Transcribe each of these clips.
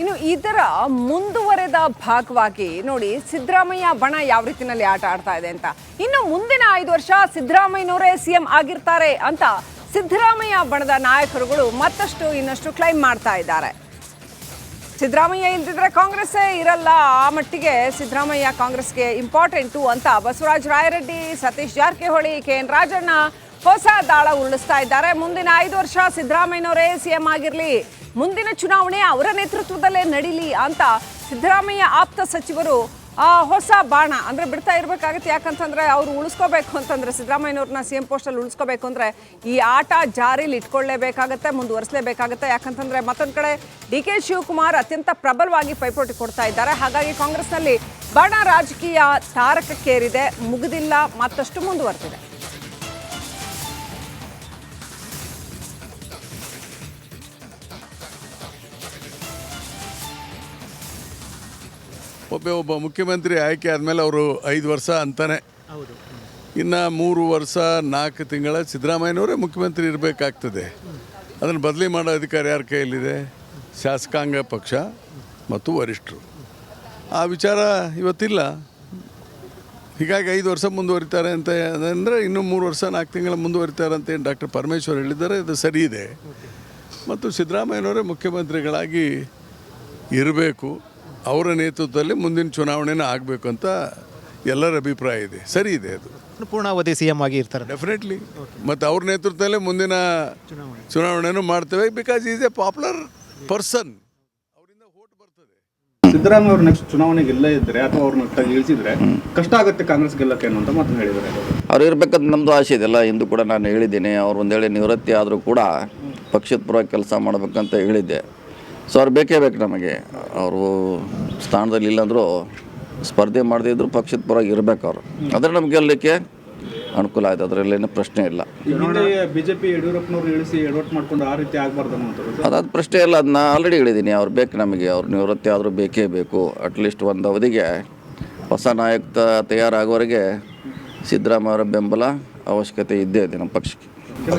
ಇನ್ನು ಇದರ ಮುಂದುವರೆದ ಭಾಗವಾಗಿ ನೋಡಿ ಸಿದ್ದರಾಮಯ್ಯ ಬಣ ಯಾವ ರೀತಿನಲ್ಲಿ ಆಟ ಆಡ್ತಾ ಇದೆ ಅಂತ. ಇನ್ನು ಮುಂದಿನ ಐದು ವರ್ಷ ಸಿದ್ದರಾಮಯ್ಯನವರೇ ಸಿಎಂ ಆಗಿರ್ತಾರೆ ಅಂತ ಸಿದ್ದರಾಮಯ್ಯ ಬಣದ ನಾಯಕರುಗಳು ಮತ್ತಷ್ಟು ಇನ್ನಷ್ಟು ಕ್ಲೈಮ್ ಮಾಡ್ತಾ ಇದ್ದಾರೆ. ಸಿದ್ದರಾಮಯ್ಯ ಇಲ್ದಿದ್ರೆ ಕಾಂಗ್ರೆಸ್ಸೇ ಇರಲ್ಲ. ಆ ಮಟ್ಟಿಗೆ ಸಿದ್ದರಾಮಯ್ಯ ಕಾಂಗ್ರೆಸ್ಗೆ ಇಂಪಾರ್ಟೆಂಟು ಅಂತ ಬಸವರಾಜ ರಾಯರೆಡ್ಡಿ, ಸತೀಶ್ ಜಾರಕಿಹೊಳಿ ಕೆ ಎನ್ ರಾಜಣ್ಣ ಹೊಸ ದಾಳ ಉರುಳಿಸ್ತಾ ಇದ್ದಾರೆ. ಮುಂದಿನ ಐದು ವರ್ಷ ಸಿದ್ದರಾಮಯ್ಯನವರೇ ಸಿಎಂ ಆಗಿರಲಿ. ಮುಂದಿನ ಚುನಾವಣೆ ಅವರ ನೇತೃತ್ವದಲ್ಲೇ ನಡೀಲಿ ಅಂತ ಸಿದ್ದರಾಮಯ್ಯ ಆಪ್ತ ಸಚಿವರು, ಆ ಹೊಸ ಬಾಣ ಅಂದರೆ ಬಿಡ್ತಾ ಇರಬೇಕಾಗುತ್ತೆ. ಯಾಕಂತಂದರೆ ಅವರು ಉಳಿಸ್ಕೋಬೇಕು ಅಂತಂದರೆ, ಸಿದ್ದರಾಮಯ್ಯನವ್ರನ್ನ ಸಿ ಎಂ ಪೋಸ್ಟಲ್ಲಿ ಉಳಿಸ್ಕೋಬೇಕು ಅಂದರೆ ಈ ಆಟ ಜಾರಿಲಿ ಇಟ್ಕೊಳ್ಳೇಬೇಕಾಗತ್ತೆ, ಮುಂದುವರಿಸಲೇಬೇಕಾಗತ್ತೆ. ಯಾಕಂತಂದರೆ ಮತ್ತೊಂದು ಕಡೆ ಡಿ ಕೆ ಶಿವಕುಮಾರ್ ಅತ್ಯಂತ ಪ್ರಬಲವಾಗಿ ಪೈಪೋಟಿ ಕೊಡ್ತಾ ಇದ್ದಾರೆ. ಹಾಗಾಗಿ ಕಾಂಗ್ರೆಸ್ನಲ್ಲಿ ಬಣ ರಾಜಕೀಯ ತಾರಕಕ್ಕೇರಿದೆ, ಮುಗಿದಿಲ್ಲ, ಮತ್ತಷ್ಟು ಮುಂದುವರೆದಿದೆ. ಒಬ್ಬ ಒಬ್ಬ ಮುಖ್ಯಮಂತ್ರಿ ಆಯ್ಕೆ ಆದಮೇಲೆ ಅವರು ಐದು ವರ್ಷ ಅಂತಾನೆ. ಇನ್ನು ಮೂರು ವರ್ಷ ನಾಲ್ಕು ತಿಂಗಳ ಸಿದ್ದರಾಮಯ್ಯನವರೇ ಮುಖ್ಯಮಂತ್ರಿ ಇರಬೇಕಾಗ್ತದೆ. ಅದನ್ನು ಬದಲಿ ಮಾಡೋ ಅಧಿಕಾರ ಯಾರ ಕೈಯಲ್ಲಿದೆ? ಶಾಸಕಾಂಗ ಪಕ್ಷ ಮತ್ತು ವರಿಷ್ಠರು. ಆ ವಿಚಾರ ಇವತ್ತಿಲ್ಲ. ಹೀಗಾಗಿ ಐದು ವರ್ಷ ಮುಂದುವರಿತಾರೆ ಅಂತ ಅಂದರೆ ಇನ್ನೂ ಮೂರು ವರ್ಷ ನಾಲ್ಕು ತಿಂಗಳ ಮುಂದುವರಿತಾರೆ ಅಂತ ಏನು ಡಾಕ್ಟರ್ ಪರಮೇಶ್ವರ್ ಹೇಳಿದ್ದಾರೆ ಅದು ಸರಿ ಇದೆ. ಮತ್ತು ಸಿದ್ದರಾಮಯ್ಯನವರೇ ಮುಖ್ಯಮಂತ್ರಿಗಳಾಗಿ ಇರಬೇಕು. ಅವರ ನೇತೃತ್ವದಲ್ಲಿ ಮುಂದಿನ ಚುನಾವಣೆನ ಆಗಬೇಕು ಅಂತ ಎಲ್ಲರ ಅಭಿಪ್ರಾಯ ಇದೆ. ಸರಿ ಇದೆ ಅದು. ಪೂರ್ಣಾವಧಿ ಸಿ ಎಂ ಆಗಿ ಇರ್ತಾರೆ. ಡೆಫಿನೆಟ್ಲಿ ಮತ್ತು ಅವ್ರ ನೇತೃತ್ವದಲ್ಲಿ ಮುಂದಿನ ಚುನಾವಣೆ. ಚುನಾವಣೆನೂ ಮಾಡ್ತೇವೆ because is a popular person ಅವರಿಂದ ಓಟ್ ಬರ್ತದೆ. ಸಿದ್ದರಾಮಯ್ಯ ಅವರು ನೆಕ್ಸ್ಟ್ ಚುನಾವಣೆಗೆ ಇಲ್ಲೇ ಇದ್ದರೆ ಅಥವಾ ಅವ್ರನ್ನ ಇಳಿಸಿದ್ರೆ ಕಷ್ಟ ಆಗುತ್ತೆ ಕಾಂಗ್ರೆಸ್ ಗೆಲ್ಲಕ್ಕೆ ಅನ್ನೋ ಮಾತು ಹೇಳಿದ್ದಾರೆ ಅವ್ರು. ಇರ್ಬೇಕಂತ ನಮ್ಮದು ಆಸೆ ಇದೆಲ್ಲ ಎಂದು ಕೂಡ ನಾನು ಹೇಳಿದ್ದೀನಿ. ಅವ್ರು ಒಂದೇಳೆ ನಿವೃತ್ತಿ ಆದರೂ ಕೂಡ ಪಕ್ಷದ ಪರವಾಗಿ ಕೆಲಸ ಮಾಡಬೇಕಂತ ಹೇಳಿದ್ದೆ. ಸೊ ಅವ್ರು ಬೇಕೇ ಬೇಕು ನಮಗೆ. ಅವರು ಸ್ಥಾನದಲ್ಲಿ ಇಲ್ಲಾಂದರೂ ಸ್ಪರ್ಧೆ ಮಾಡದೇ ಮಾಡದಿದ್ರು ಪಕ್ಷದ ಪರವಾಗಿ ಇರಬೇಕು ಅವರು. ಆದರೆ ನಮ್ಗೆ ಗೆಲ್ಲಲಿಕ್ಕೆ ಅನುಕೂಲ ಆಯ್ತು. ಅದರಲ್ಲೇನು ಪ್ರಶ್ನೆ ಇಲ್ಲ. ಬಿಜೆಪಿ ಯಡಿಯೂರಪ್ಪನವ್ರು ಇಳಿಸಿ ಎಡವಟ್ ಮಾಡ್ಕೊಂಡು ಆ ರೀತಿ ಆಗಬಾರ್ದು ಅನ್ನೋದು ಅದಾದ ಪ್ರಶ್ನೆ ಇಲ್ಲ. ಅದನ್ನ ಆಲ್ರೆಡಿ ಹೇಳಿದ್ದೀನಿ ಅವ್ರು ಬೇಕು ನಮಗೆ. ಅವ್ರ ನಿವೃತ್ತಿ ಆದರೂ ಬೇಕೇ ಬೇಕು. ಅಟ್ಲೀಸ್ಟ್ ಒಂದು ಅವಧಿಗೆ ಹೊಸ ನಾಯಕ ತಯಾರಾಗುವವರೆಗೆ ಸಿದ್ದರಾಮಯ್ಯ ಅವರ ಬೆಂಬಲ ಅವಶ್ಯಕತೆ ಇದ್ದೇ ಇದೆ ನಮ್ಮ ಪಕ್ಷಕ್ಕೆ.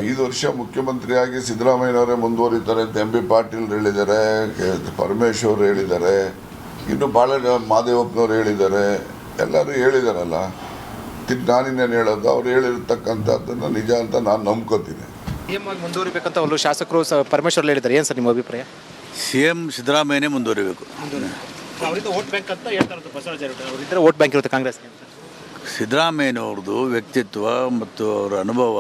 ಐದು ವರ್ಷ ಮುಖ್ಯಮಂತ್ರಿಯಾಗಿ ಸಿದ್ದರಾಮಯ್ಯನವರೇ ಮುಂದುವರಿತಾರೆ ಅಂತ ಎಂ ಬಿ ಪಾಟೀಲ್ ಹೇಳಿದ್ದಾರೆ ಪರಮೇಶ್ವರ್ ಹೇಳಿದ್ದಾರೆ ಇನ್ನು ಭಾಳ ಮಾದೇವಪ್ಪನವ್ರು ಹೇಳಿದ್ದಾರೆ ಎಲ್ಲರೂ ಹೇಳಿದಾರಲ್ಲ. ತಿನ್ ನಾನಿನ್ನೇನು ಹೇಳೋದು ಅವ್ರು ಹೇಳಿರ್ತಕ್ಕಂಥದ್ದನ್ನು ನಿಜ ಅಂತ ನಾನು ನಂಬ್ಕೋತೀನಿ. ಸಿ ಎಂ ಆಗಿ ಮುಂದುವರಿಬೇಕಂತ ಅವರು ಶಾಸಕರು ಸ ಪರಮೇಶ್ವರ್ ಹೇಳಿದ್ದಾರೆ ಏನು ಸರ್ ನಿಮ್ಮ ಅಭಿಪ್ರಾಯ? ಸಿ ಎಂ ಸಿದ್ದರಾಮಯ್ಯನೇ ಮುಂದುವರಿಬೇಕು. ಅವರಿಂದ ವೋಟ್ ಬ್ಯಾಂಕ್ ಅಂತ ಹೇಳ್ತಾರೆ ಬಸವರಾಜ ಅವರಿದ್ದರೆ ವೋಟ್ ಬ್ಯಾಂಕ್ ಇರುತ್ತೆ ಕಾಂಗ್ರೆಸ್ ಸಿದ್ದರಾಮಯ್ಯನವ್ರದ್ದು ವ್ಯಕ್ತಿತ್ವ ಮತ್ತು ಅವರ ಅನುಭವ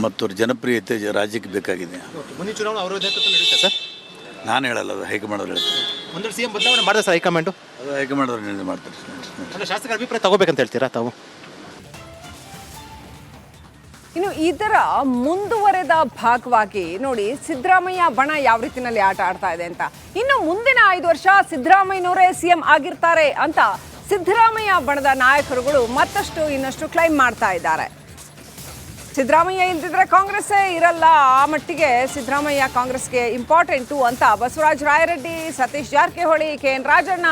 ಮತ್ತು ಅವ್ರ ಜನಪ್ರಿಯತೆ ಜ- ರಾಜ್ಯಕ್ಕೆ ಬೇಕಾಗಿದೆ. ಮುಂದಿನ ಚುನಾವಣೆ ಅವರ ನಡೆಯುತ್ತೆ ಸರ್? ನಾನು ಹೇಳಲ್ಲ ಅದು ಹೈಕಮಾಂಡ್ ಅವ್ರು ಹೇಳ್ತಾರೆ. ಒಂದು ಸಿ ಎಂ ಬದಲಾವಣೆ ಮಾಡಿದೆ ಸರ್ ಹೈಕಮಾಂಡು? ಅದು ಹೈಕಮಾಂಡ್ ಅವ್ರು ನಿರ್ಣಯ ಮಾಡ್ತಾರೆ ಅಂದರೆ ಶಾಸಕರ ಅಭಿಪ್ರಾಯ ತಗೋಬೇಕಂತ ಹೇಳ್ತೀರಾ ತಾವು? ಇನ್ನು ಇದರ ಮುಂದುವರೆದ ಭಾಗವಾಗಿ ನೋಡಿ ಸಿದ್ದರಾಮಯ್ಯ ಬಣ ಯಾವ ರೀತಿನಲ್ಲಿ ಆಟ ಆಡ್ತಾ ಇದೆ ಅಂತ. ಇನ್ನು ಮುಂದಿನ ಐದು ವರ್ಷ ಸಿದ್ದರಾಮಯ್ಯನವರೇ ಸಿಎಂ ಆಗಿರ್ತಾರೆ ಅಂತ ಸಿದ್ದರಾಮಯ್ಯ ಬಣದ ನಾಯಕರುಗಳು ಮತ್ತಷ್ಟು ಇನ್ನಷ್ಟು ಕ್ಲೈಮ್ ಮಾಡ್ತಾ ಇದ್ದಾರೆ. ಸಿದ್ದರಾಮಯ್ಯ ಇಲ್ದಿದ್ರೆ ಕಾಂಗ್ರೆಸ್ಸೇ ಇರಲ್ಲ. ಆ ಮಟ್ಟಿಗೆ ಸಿದ್ದರಾಮಯ್ಯ ಕಾಂಗ್ರೆಸ್ಗೆ ಇಂಪಾರ್ಟೆಂಟು ಅಂತ ಬಸವರಾಜ ರಾಯರೆಡ್ಡಿ, ಸತೀಶ್ ಜಾರಕಿಹೊಳಿ ಕೆ ಎನ್ ರಾಜಣ್ಣ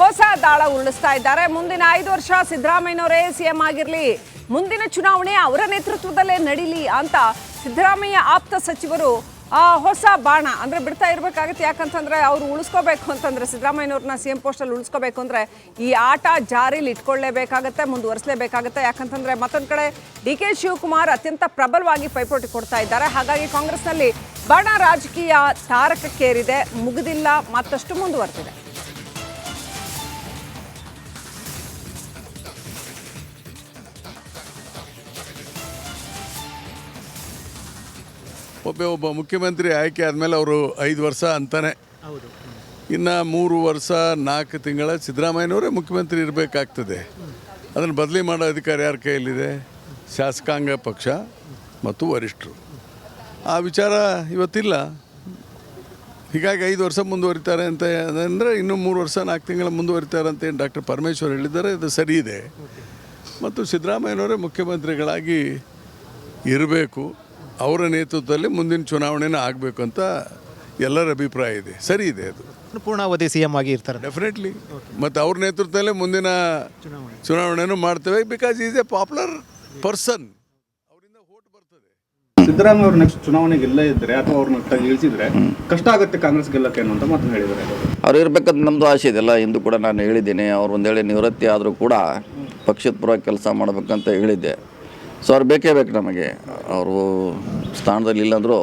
ಹೊಸ ದಾಳ ಉರುಳಿಸ್ತಾ ಇದ್ದಾರೆ. ಮುಂದಿನ ಐದು ವರ್ಷ ಸಿದ್ದರಾಮಯ್ಯನವರೇ ಸಿಎಂ ಆಗಿರಲಿ. ಮುಂದಿನ ಚುನಾವಣೆ ಅವರ ನೇತೃತ್ವದಲ್ಲೇ ನಡೀಲಿ ಅಂತ ಸಿದ್ದರಾಮಯ್ಯ ಆಪ್ತ ಸಚಿವರು ಹೊಸ ಬಾಣ ಅಂದರೆ ಬಿಡ್ತಾ ಇರಬೇಕಾಗುತ್ತೆ. ಯಾಕಂತಂದರೆ ಅವರು ಉಳಿಸ್ಕೋಬೇಕು ಅಂತಂದರೆ ಸಿದ್ದರಾಮಯ್ಯವ್ರನ್ನ ಸಿ ಎಂ ಪೋಸ್ಟಲ್ಲಿ ಉಳಿಸ್ಕೋಬೇಕು ಅಂದರೆ ಈ ಆಟ ಜಾರಿಲಿ ಇಟ್ಕೊಳ್ಳೇಬೇಕಾಗತ್ತೆ, ಮುಂದುವರಿಸಲೇಬೇಕಾಗತ್ತೆ. ಯಾಕಂತಂದರೆ ಮತ್ತೊಂದು ಕಡೆ ಡಿ ಕೆ ಶಿವಕುಮಾರ್ ಅತ್ಯಂತ ಪ್ರಬಲವಾಗಿ ಪೈಪೋಟಿ ಕೊಡ್ತಾ ಇದ್ದಾರೆ. ಹಾಗಾಗಿ ಕಾಂಗ್ರೆಸ್ನಲ್ಲಿ ಬಣ ರಾಜಕೀಯ ತಾರಕಕ್ಕೇರಿದೆ, ಮುಗಿದಿಲ್ಲ, ಮತ್ತಷ್ಟು ಮುಂದುವರೆದಿದೆ. ಒಬ್ಬ ಒಬ್ಬ ಮುಖ್ಯಮಂತ್ರಿ ಆಯ್ಕೆ ಆದಮೇಲೆ ಅವರು ಐದು ವರ್ಷ ಅಂತಾನೆ. ಹೌದು. ಇನ್ನು ಮೂರು ವರ್ಷ ನಾಲ್ಕು ತಿಂಗಳ ಸಿದ್ದರಾಮಯ್ಯನವರೇ ಮುಖ್ಯಮಂತ್ರಿ ಇರಬೇಕಾಗ್ತದೆ. ಅದನ್ನು ಬದಲಿ ಮಾಡೋ ಅಧಿಕಾರ ಯಾರ ಕೈಯಲ್ಲಿದೆ? ಶಾಸಕಾಂಗ ಪಕ್ಷ ಮತ್ತು ವರಿಷ್ಠರು. ಆ ವಿಚಾರ ಇವತ್ತಿಲ್ಲ. ಹೀಗಾಗಿ ಐದು ವರ್ಷ ಮುಂದುವರಿತಾರೆ ಅಂತ ಅಂದರೆ ಇನ್ನೂ ಮೂರು ವರ್ಷ ನಾಲ್ಕು ತಿಂಗಳ ಮುಂದುವರಿತಾರೆ ಅಂತ ಏನು ಡಾಕ್ಟರ್ ಪರಮೇಶ್ವರ್ ಹೇಳಿದ್ದಾರೆ ಅದು ಸರಿ ಇದೆ. ಮತ್ತು ಸಿದ್ದರಾಮಯ್ಯನವರೇ ಮುಖ್ಯಮಂತ್ರಿಗಳಾಗಿ ಇರಬೇಕು. ಅವರ ನೇತೃತ್ವದಲ್ಲಿ ಮುಂದಿನ ಚುನಾವಣೆನ ಆಗಬೇಕು ಅಂತ ಎಲ್ಲರ ಅಭಿಪ್ರಾಯ ಇದೆ. ಸರಿ ಇದೆ ಅದು. ಪೂರ್ಣಾವಧಿ ಸಿ ಎಂ ಆಗಿ ಇರ್ತಾರೆ. ಡೆಫಿನೆಟ್ಲಿ ಮತ್ತು ಅವ್ರ ನೇತೃತ್ವದಲ್ಲೇ ಮುಂದಿನ ಚುನಾವಣೆ ಚುನಾವಣೆನೂ ಮಾಡ್ತೇವೆ. Because is a popular person ಅವರಿಂದ ಓಟ್ ಬರ್ತದೆ. ಸಿದ್ದರಾಮಯ್ಯ ಅವರು ನೆಕ್ಸ್ಟ್ ಚುನಾವಣೆಗೆ ಇಲ್ಲೇ ಇದ್ದರೆ ಅಥವಾ ಅವ್ರನ್ನ ಇಳಿಸಿದ್ರೆ ಕಷ್ಟ ಆಗುತ್ತೆ ಕಾಂಗ್ರೆಸ್ ಗೆಲ್ಲಕ್ಕೆ ಮಾತು ಹೇಳಿದ್ದಾರೆ. ಅವ್ರು ಇರ್ಬೇಕಂತ ನಮ್ಮದು ಆಸೆ ಇದೆಲ್ಲ ಇಂದು ಕೂಡ ನಾನು ಹೇಳಿದ್ದೀನಿ. ಅವ್ರು ಒಂದೇಳೆ ನಿವೃತ್ತಿ ಆದರೂ ಕೂಡ ಪಕ್ಷದ ಪರವಾಗಿ ಕೆಲಸ ಮಾಡಬೇಕಂತ ಹೇಳಿದ್ದೆ. ಸೊ ಅವ್ರು ಬೇಕೇ ಬೇಕು ನಮಗೆ. ಅವರು ಸ್ಥಾನದಲ್ಲಿ ಇಲ್ಲಾಂದರೂ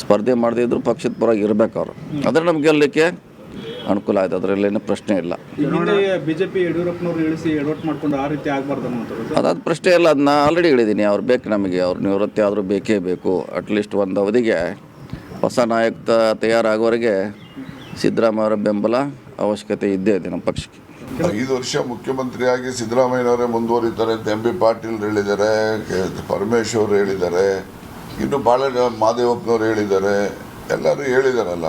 ಸ್ಪರ್ಧೆ ಮಾಡದೇ ಇದ್ದರೂ ಪಕ್ಷದ ಪರವಾಗಿ ಇರಬೇಕು ಅವರು. ಆದರೆ ನಮ್ಗೆ ಗೆಲ್ಲಲಿಕ್ಕೆ ಅನುಕೂಲ ಆಯ್ತು. ಅದರಲ್ಲೇನು ಪ್ರಶ್ನೆ ಇಲ್ಲ. ಬಿಜೆಪಿ ಯಡಿಯೂರಪ್ಪನವ್ರು ಇಳಿಸಿ ಎಡವಟ್ ಮಾಡ್ಕೊಂಡು ಆ ರೀತಿ ಆಗಬಾರ್ದು ಅದಾದ ಪ್ರಶ್ನೆ ಇಲ್ಲ. ಅದನ್ನ ಆಲ್ರೆಡಿ ಹೇಳಿದ್ದೀನಿ ಅವ್ರು ಬೇಕು ನಮಗೆ. ಅವ್ರ ನಿವೃತ್ತಿ ಆದರೂ ಬೇಕೇ ಬೇಕು. ಅಟ್ಲೀಸ್ಟ್ ಒಂದು ಅವಧಿಗೆ ಹೊಸ ನಾಯಕ ತಯಾರಾಗುವವರೆಗೆ ಸಿದ್ದರಾಮಯ್ಯ ಅವರ ಬೆಂಬಲ ಅವಶ್ಯಕತೆ ಇದ್ದೇ ಇದೆ ನಮ್ಮ ಪಕ್ಷಕ್ಕೆ. ಐದು ವರ್ಷ ಮುಖ್ಯಮಂತ್ರಿಯಾಗಿ ಸಿದ್ದರಾಮಯ್ಯನವರೇ ಮುಂದುವರಿತಾರೆ ಅಂತ ಎಂ ಬಿ ಪಾಟೀಲ್ ಹೇಳಿದ್ದಾರೆ ಪರಮೇಶ್ವರ್ ಹೇಳಿದ್ದಾರೆ ಇನ್ನು ಭಾಳ ಮಾದೇವಪ್ಪನವ್ರು ಹೇಳಿದ್ದಾರೆ ಎಲ್ಲರೂ ಹೇಳಿದಾರಲ್ಲ.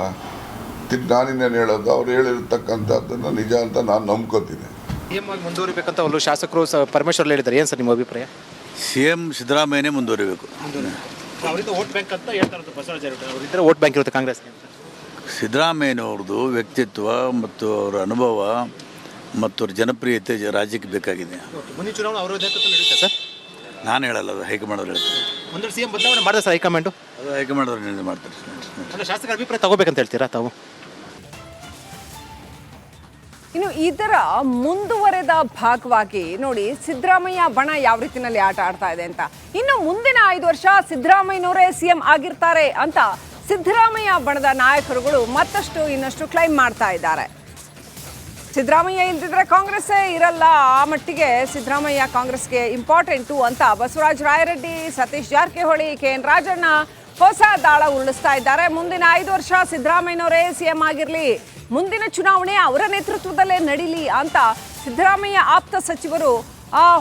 ತಿನ್ ನಾನಿನ್ನೇನು ಹೇಳೋದು? ಅವ್ರು ಹೇಳಿರ್ತಕ್ಕಂಥದ್ದನ್ನು ನಿಜ ಅಂತ ನಾನು ನಂಬ್ಕೋತೀನಿ. ಆಗಿ ಮುಂದುವರಿಬೇಕಂತ ಒಂದು ಶಾಸಕರು ಸ- ಪರಮೇಶ್ವರ್ ಹೇಳಿದ್ದಾರೆ. ಏನು ಸರ್ ನಿಮ್ಮ ಅಭಿಪ್ರಾಯ? ಸಿ ಎಂ ಸಿದ್ದರಾಮಯ್ಯನೇ ಮುಂದುವರಿಬೇಕು. ಅವರಿಂದ ವೋಟ್ ಬ್ಯಾಂಕ್ ಅಂತ ಹೇಳ್ತಾರೆ ಬಸವರಾಜ ಅವರಿದ್ದರೆ ವೋಟ್ ಬ್ಯಾಂಕ್ ಇರುತ್ತೆ ಕಾಂಗ್ರೆಸ್ಗೆ ಸಿದ್ದರಾಮಯ್ಯನವ್ರದ್ದು ವ್ಯಕ್ತಿತ್ವ ಮತ್ತು ಅವರ ಅನುಭವ ಮತ್ತು ಅವ್ರ ಜನಪ್ರಿಯತೆ ಜ- ರಾಜ್ಯಕ್ಕೆ ಬೇಕಾಗಿದೆ. ಮುಂದಿನ ಚುನಾವಣೆ ಅವರ ನೇತೃತ್ವ ನಡೆಯುತ್ತೆ ಸರ್? ನಾನು ಹೇಳಲ್ಲ ಅದು ಹೈಕಮಾಂಡ್ ಅವ್ರು ಹೇಳ್ತಾರೆ. ಒಂದು ಸಿ ಎಂ ಬದಲಾವಣೆ ಮಾಡಿದೆ ಸರ್ ಹೈಕಮಾಂಡು? ಅದು ಹೈಕಮಾಂಡ್ ಅವ್ರು ನಿರ್ಣಯ ಮಾಡ್ತಾರೆ. ಅಂದರೆ ಶಾಸಕರ ಅಭಿಪ್ರಾಯ ತಗೋಬೇಕಂತ ಹೇಳ್ತೀರಾ ತಾವು? ಇನ್ನು ಇದರ ಮುಂದುವರೆದ ಭಾಗವಾಗಿ ನೋಡಿ ಸಿದ್ದರಾಮಯ್ಯ ಬಣ ಯಾವ ರೀತಿನಲ್ಲಿ ಆಟ ಆಡ್ತಾ ಇದೆ ಅಂತ. ಇನ್ನು ಮುಂದಿನ ಐದು ವರ್ಷ ಸಿದ್ದರಾಮಯ್ಯನವರೇ ಸಿಎಂ ಆಗಿರ್ತಾರೆ ಅಂತ ಸಿದ್ದರಾಮಯ್ಯ ಬಣದ ನಾಯಕರುಗಳು ಮತ್ತಷ್ಟು ಇನ್ನಷ್ಟು ಕ್ಲೈಮ್ ಮಾಡ್ತಾ ಇದ್ದಾರೆ. ಸಿದ್ದರಾಮಯ್ಯ ಇಲ್ದಿದ್ರೆ ಕಾಂಗ್ರೆಸ್ಸೇ ಇರಲ್ಲ. ಆ ಮಟ್ಟಿಗೆ ಸಿದ್ದರಾಮಯ್ಯ ಕಾಂಗ್ರೆಸ್ಗೆ ಇಂಪಾರ್ಟೆಂಟು ಅಂತ ಬಸವರಾಜ ರಾಯರೆಡ್ಡಿ, ಸತೀಶ್ ಜಾರಕಿಹೊಳಿ ಕೆ ಎನ್ ರಾಜಣ್ಣ ಹೊಸ ದಾಳ ಉರುಳಿಸ್ತಾ ಇದ್ದಾರೆ. ಮುಂದಿನ ಐದು ವರ್ಷ ಸಿದ್ದರಾಮಯ್ಯನವರೇ ಸಿಎಂ ಆಗಿರಲಿ. ಮುಂದಿನ ಚುನಾವಣೆ ಅವರ ನೇತೃತ್ವದಲ್ಲೇ ನಡೀಲಿ ಅಂತ ಸಿದ್ದರಾಮಯ್ಯ ಆಪ್ತ ಸಚಿವರು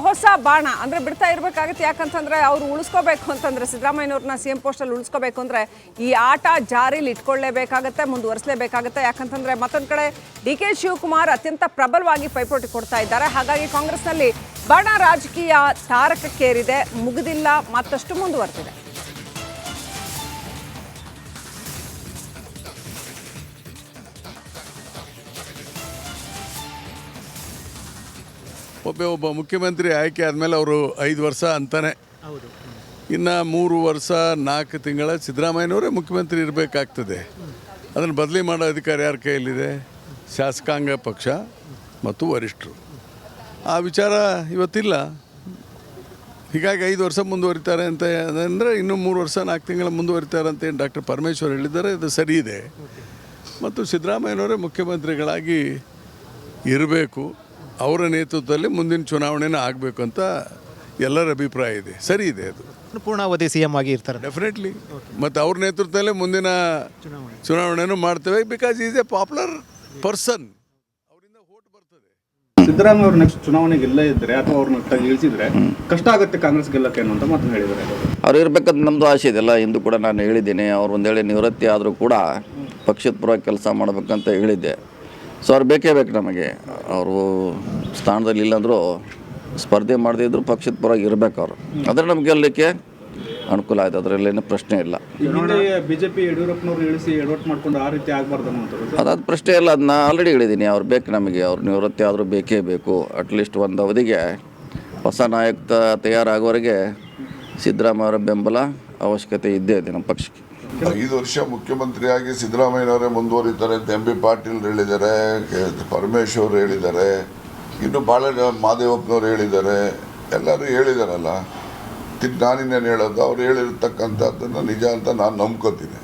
ಹೊಸ ಬಾಣ ಅಂದರೆ ಬಿಡ್ತಾ ಇರಬೇಕಾಗುತ್ತೆ. ಯಾಕಂತಂದರೆ ಅವರು ಉಳಿಸ್ಕೋಬೇಕು ಅಂತಂದರೆ, ಸಿದ್ದರಾಮಯ್ಯನವ್ರನ್ನ ಸಿ ಎಂ ಪೋಸ್ಟಲ್ಲಿ ಉಳಿಸ್ಕೋಬೇಕು ಅಂದರೆ ಈ ಆಟ ಜಾರಿಲಿ ಇಟ್ಕೊಳ್ಳೇಬೇಕಾಗತ್ತೆ, ಮುಂದುವರಿಸಲೇಬೇಕಾಗತ್ತೆ. ಯಾಕಂತಂದರೆ ಮತ್ತೊಂದು ಕಡೆ ಡಿ ಕೆ ಶಿವಕುಮಾರ್ ಅತ್ಯಂತ ಪ್ರಬಲವಾಗಿ ಪೈಪೋಟಿ ಕೊಡ್ತಾ ಇದ್ದಾರೆ. ಹಾಗಾಗಿ ಕಾಂಗ್ರೆಸ್ನಲ್ಲಿ ಬಣ ರಾಜಕೀಯ ತಾರಕಕ್ಕೇರಿದೆ, ಮುಗಿದಿಲ್ಲ, ಮತ್ತಷ್ಟು ಮುಂದುವರೆದಿದೆ. ಒಬ್ಬ ಒಬ್ಬ ಮುಖ್ಯಮಂತ್ರಿ ಆಯ್ಕೆ ಆದಮೇಲೆ ಅವರು ಐದು ವರ್ಷ ಅಂತಾನೆ. ಇನ್ನು ಮೂರು ವರ್ಷ ನಾಲ್ಕು ತಿಂಗಳ ಸಿದ್ದರಾಮಯ್ಯನವರೇ ಮುಖ್ಯಮಂತ್ರಿ ಇರಬೇಕಾಗ್ತದೆ. ಅದನ್ನು ಬದಲಿ ಮಾಡೋ ಅಧಿಕಾರ ಯಾರ ಕೈಯಲ್ಲಿದೆ? ಶಾಸಕಾಂಗ ಪಕ್ಷ ಮತ್ತು ವರಿಷ್ಠರು. ಆ ವಿಚಾರ ಇವತ್ತಿಲ್ಲ. ಹೀಗಾಗಿ ಐದು ವರ್ಷ ಮುಂದುವರಿತಾರೆ ಅಂತ ಅಂದರೆ ಇನ್ನೂ ಮೂರು ವರ್ಷ ನಾಲ್ಕು ತಿಂಗಳ ಮುಂದುವರಿತಾರೆ ಅಂತ ಏನು ಡಾಕ್ಟರ್ ಪರಮೇಶ್ವರ್ ಹೇಳಿದ್ದಾರೆ ಅದು ಸರಿ ಇದೆ. ಮತ್ತು ಸಿದ್ದರಾಮಯ್ಯನವರೇ ಮುಖ್ಯಮಂತ್ರಿಗಳಾಗಿ ಇರಬೇಕು. ಅವರ ನೇತೃತ್ವದಲ್ಲಿ ಮುಂದಿನ ಚುನಾವಣೆನ ಆಗಬೇಕು ಅಂತ ಎಲ್ಲರ ಅಭಿಪ್ರಾಯ ಇದೆ. ಸರಿ ಇದೆ ಅದು. ಪೂರ್ಣಾವಧಿ ಸಿ ಎಂ ಆಗಿ ಇರ್ತಾರೆ. ಡೆಫಿನೆಟ್ಲಿ ಮತ್ತು ಅವ್ರ ನೇತೃತ್ವದಲ್ಲೇ ಮುಂದಿನ ಚುನಾವಣೆನೂ ಮಾಡ್ತೇವೆ. Because is a popular person ಅವರಿಂದ ಓಟ್ ಬರ್ತದೆ. ಸಿದ್ದರಾಮಯ್ಯ ಅವರು ನೆಕ್ಸ್ಟ್ ಚುನಾವಣೆಗೆ ಇಲ್ಲೇ ಇದ್ದರೆ ಅಥವಾ ಅವ್ರನ್ನ ಒಟ್ಟಾಗಿ ಇಳಿಸಿದ್ರೆ ಕಷ್ಟ ಆಗುತ್ತೆ ಕಾಂಗ್ರೆಸ್ ಗೆಲ್ಲಕ್ಕೆ ಏನು ಅಂತ ಮಾತು ಹೇಳಿದ್ದಾರೆ. ಅವ್ರು ಇರ್ಬೇಕಂತ ನಮ್ಮದು ಆಸೆ ಇದೆಲ್ಲ ಇಂದು ಕೂಡ ನಾನು ಹೇಳಿದ್ದೀನಿ. ಅವ್ರು ಒಂದು ವೇಳೆ ನಿವೃತ್ತಿ ಆದರೂ ಕೂಡ ಪಕ್ಷದ ಪರವಾಗಿ ಕೆಲಸ ಮಾಡಬೇಕಂತ ಹೇಳಿದ್ದೆ. ಸೊ ಅವ್ರು ಬೇಕೇ ಬೇಕು ನಮಗೆ. ಅವರು ಸ್ಥಾನದಲ್ಲಿ ಇಲ್ಲಾಂದರೂ ಸ್ಪರ್ಧೆ ಮಾಡದೇ ಇದ್ದರೂ ಪಕ್ಷದ ಪರವಾಗಿ ಇರಬೇಕು ಅವರು. ಆದರೆ ನಮ್ಗೆ ಗೆಲ್ಲಲಿಕ್ಕೆ ಅನುಕೂಲ ಆಯ್ತು. ಅದರಲ್ಲೇನು ಪ್ರಶ್ನೆ ಇಲ್ಲ. ಬಿಜೆಪಿ ಯಡಿಯೂರಪ್ಪನವ್ರು ಇಳಿಸಿ ಎಡವಟ್ ಮಾಡ್ಕೊಂಡು ಆ ರೀತಿ ಆಗಬಾರ್ದು ಅದಾದ ಪ್ರಶ್ನೆ ಇಲ್ಲ. ಅದನ್ನ ಆಲ್ರೆಡಿ ಹೇಳಿದ್ದೀನಿ ಅವ್ರು ಬೇಕು ನಮಗೆ. ಅವ್ರು ನಿವೃತ್ತಿ ಆದರೂ ಬೇಕೇ ಬೇಕು. ಅಟ್ಲೀಸ್ಟ್ ಒಂದು ಅವಧಿಗೆ ಹೊಸ ನಾಯಕ ತಯಾರಾಗೋವರೆಗೆ ಸಿದ್ದರಾಮಯ್ಯವರ ಬೆಂಬಲ ಅವಶ್ಯಕತೆ ಇದ್ದೇ ಇದೆ ನಮ್ಮ ಪಕ್ಷಕ್ಕೆ. ಐದು ವರ್ಷ ಮುಖ್ಯಮಂತ್ರಿಯಾಗಿ ಸಿದ್ದರಾಮಯ್ಯನವರೇ ಮುಂದುವರಿತಾರೆ ಅಂತ ಎಂ ಬಿ ಪಾಟೀಲ್ ಹೇಳಿದ್ದಾರೆ ಪರಮೇಶ್ವರ್ ಹೇಳಿದ್ದಾರೆ ಇನ್ನು ಭಾಳ ಮಾದೇವಪ್ಪನವ್ರು ಹೇಳಿದ್ದಾರೆ ಎಲ್ಲರೂ ಹೇಳಿದಾರಲ್ಲ. ನಾನಿನ್ನೇನು ಹೇಳೋದು? ಅವ್ರು ಹೇಳಿರ್ತಕ್ಕಂಥದ್ದನ್ನು ನಿಜ ಅಂತ ನಾನು ನಂಬ್ಕೋತೀನಿ.